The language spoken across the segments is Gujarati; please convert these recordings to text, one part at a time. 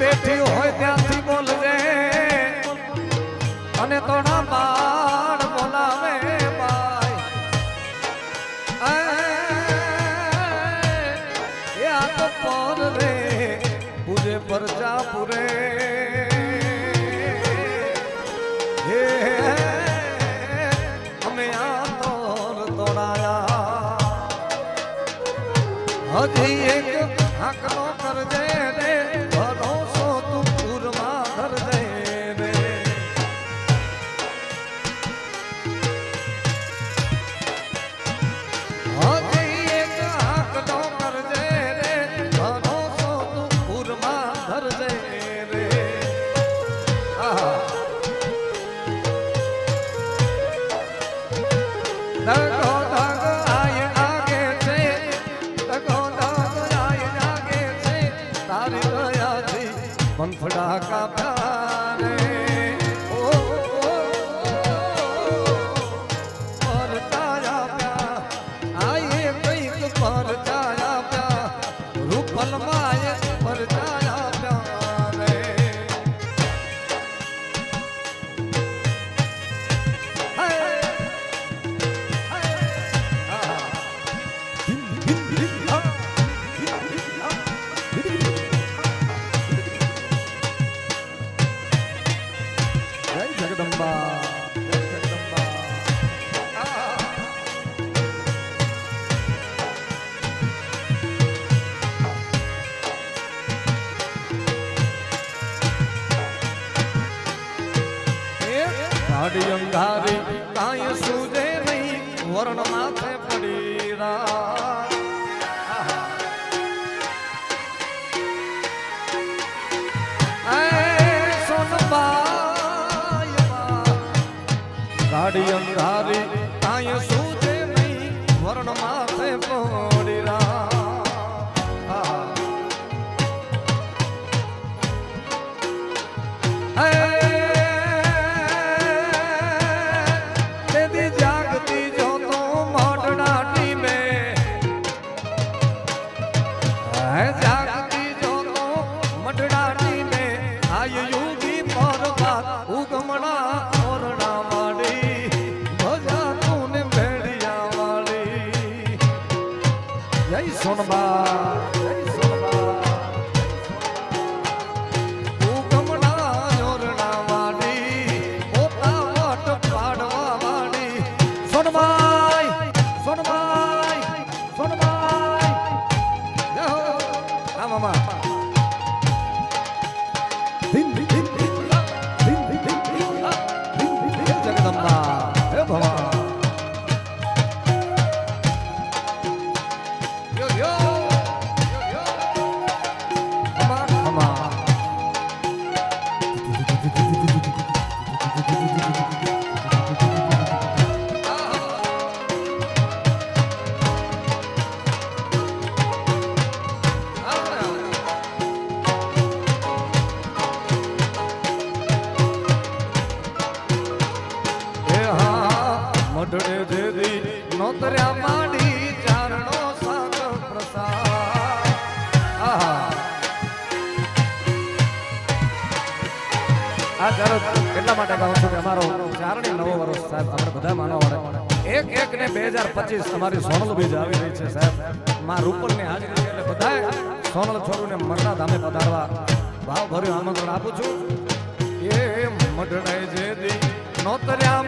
બેઠી আমার હરિયંધારી કાંઈ સૂજે નહીં વરણ માથે પડી રા સાહેબ એટલા માટે કહું છું કે અમારો ચારણી નવો વર્ષ સાહેબ આપણે બધા માનવા વાળા એક એક ને બે હજાર પચીસ અમારી સોનલ બીજ આવી રહી છે સાહેબ. માં રૂપલની હાજરી એટલે બધા સોનલ છોરુને મરણા ધામે પધારવા ભાવ ભર્યું આમંત્રણ આપું છું. એ મઢડાઈ જે દી નોતર્યા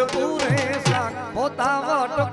જતું રે શાક પોતા વટ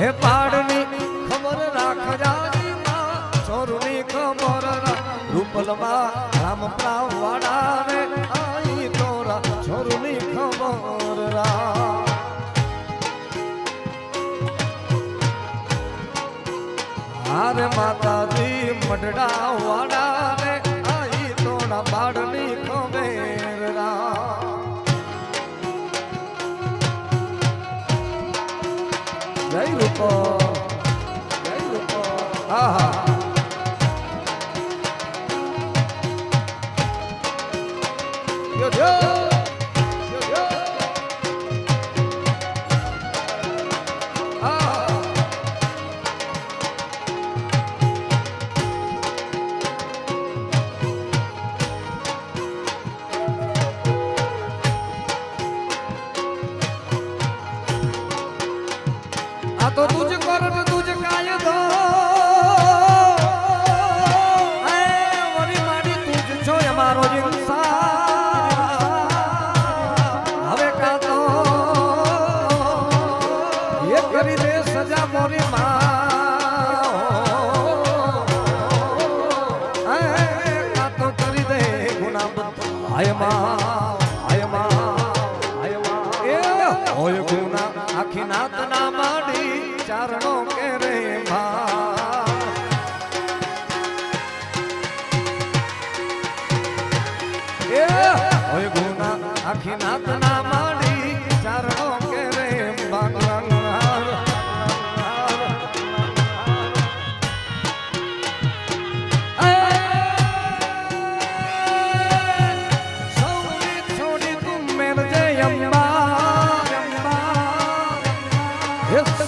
હે પાડની ખબર રાખજાની માં ચોરની ખબર રાખ. રૂપલમાં રામ પ્રાવાડા રે આઈ તોરા ચોરની ખબર રાખ. હાર માતાજી મઢડા વાડા રે આઈ તોડા બાડની લોકો હા હા Yo, yo.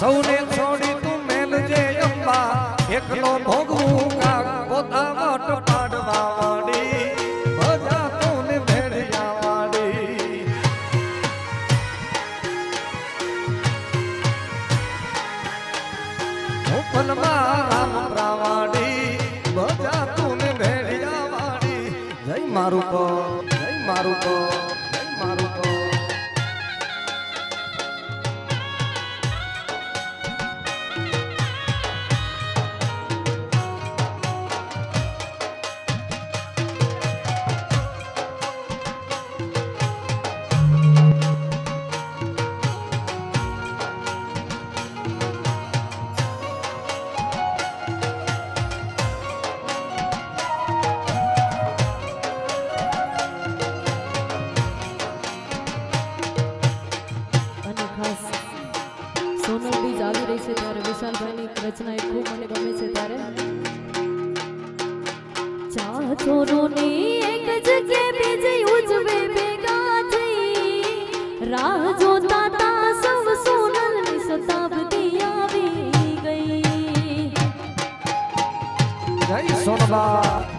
સૌને છોડી તું મેલજે અંબા. એકલો ભો ભાઈ સોનબા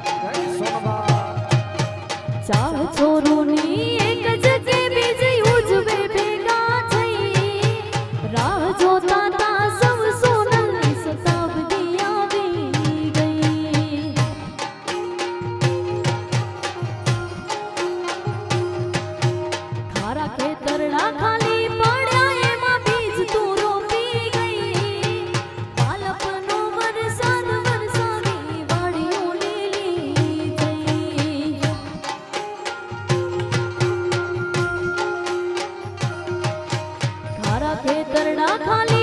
કરણા ખાલી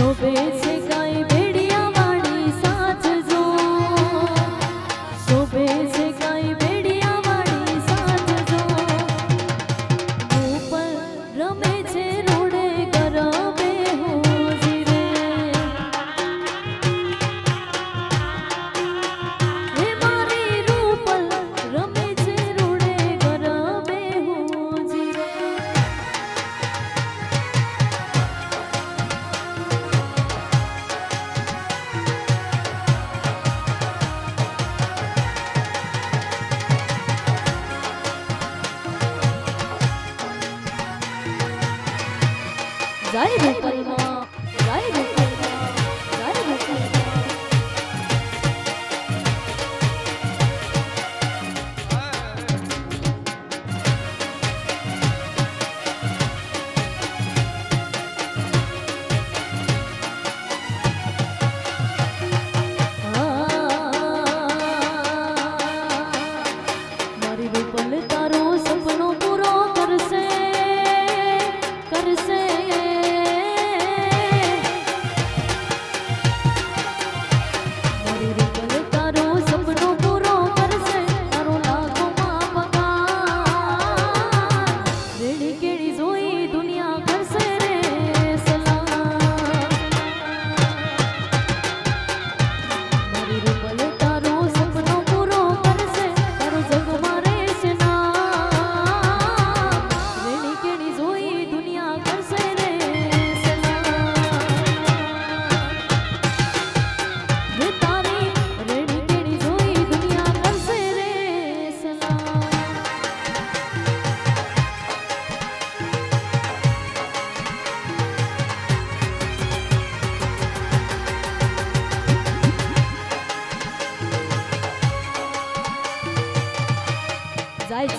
So basic. જય રૂપલમાં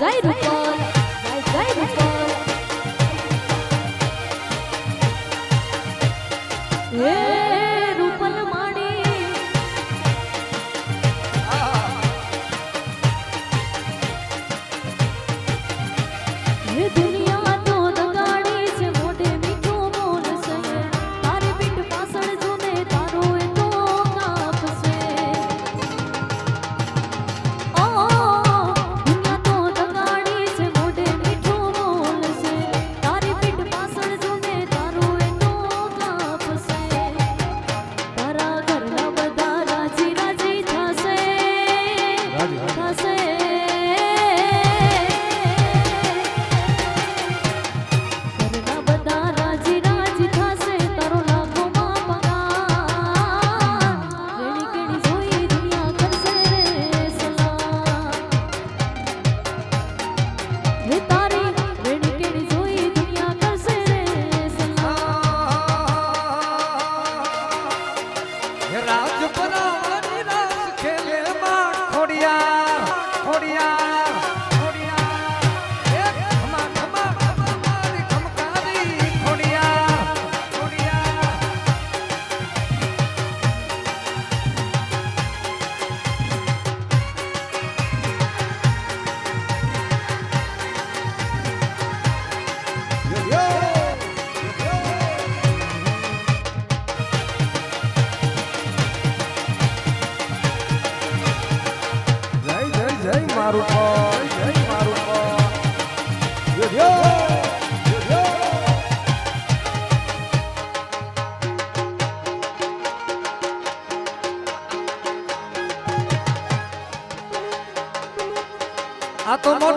જય જય સલામ હે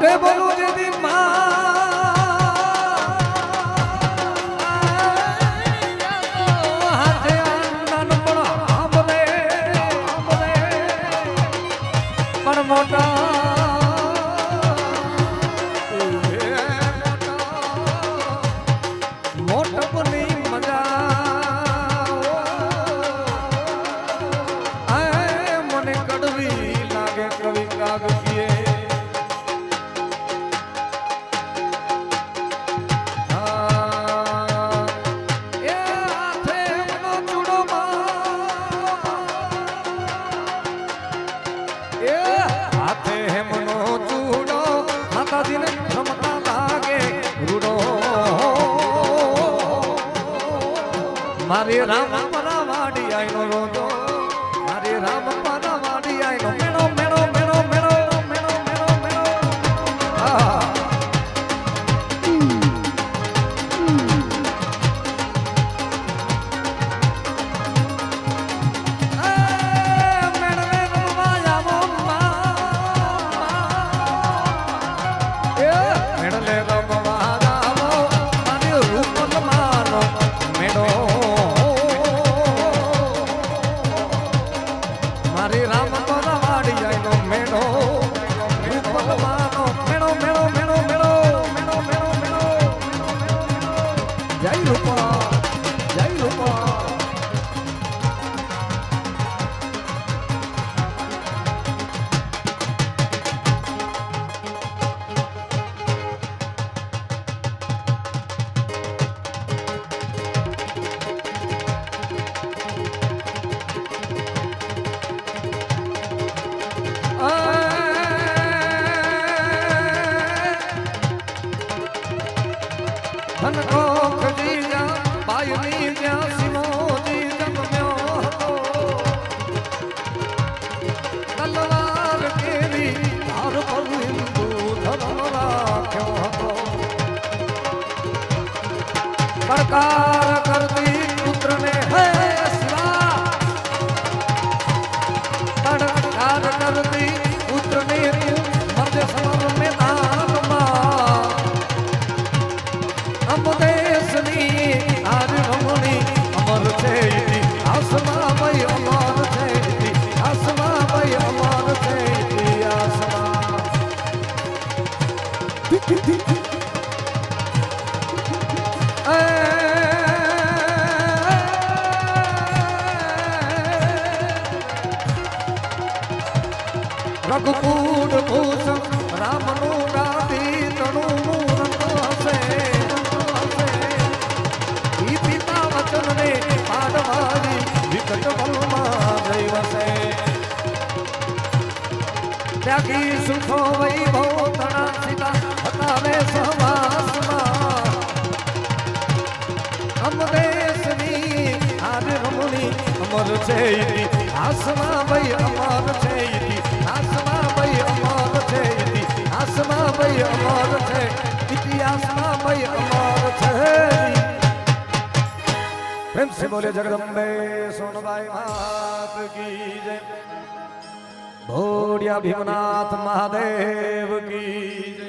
આ તો મોઢે બોલું ત્યાગી સુખો વૈભવ તણા સીતા હતા રે સહવાસમાં. અમ દેશની આજ રમણી અમર છે આસમા ભાઈ અમર છે આસમા ભાઈ અમર છે આસમા ભાઈ અમર છે, ઇતિહાસમાં ભાઈ અમર છે. પ્રેમ से બોલે જગદંબે સોનબાઈ માત કી જય. ભોળિયા ભીમનાથ મહાદેવ કી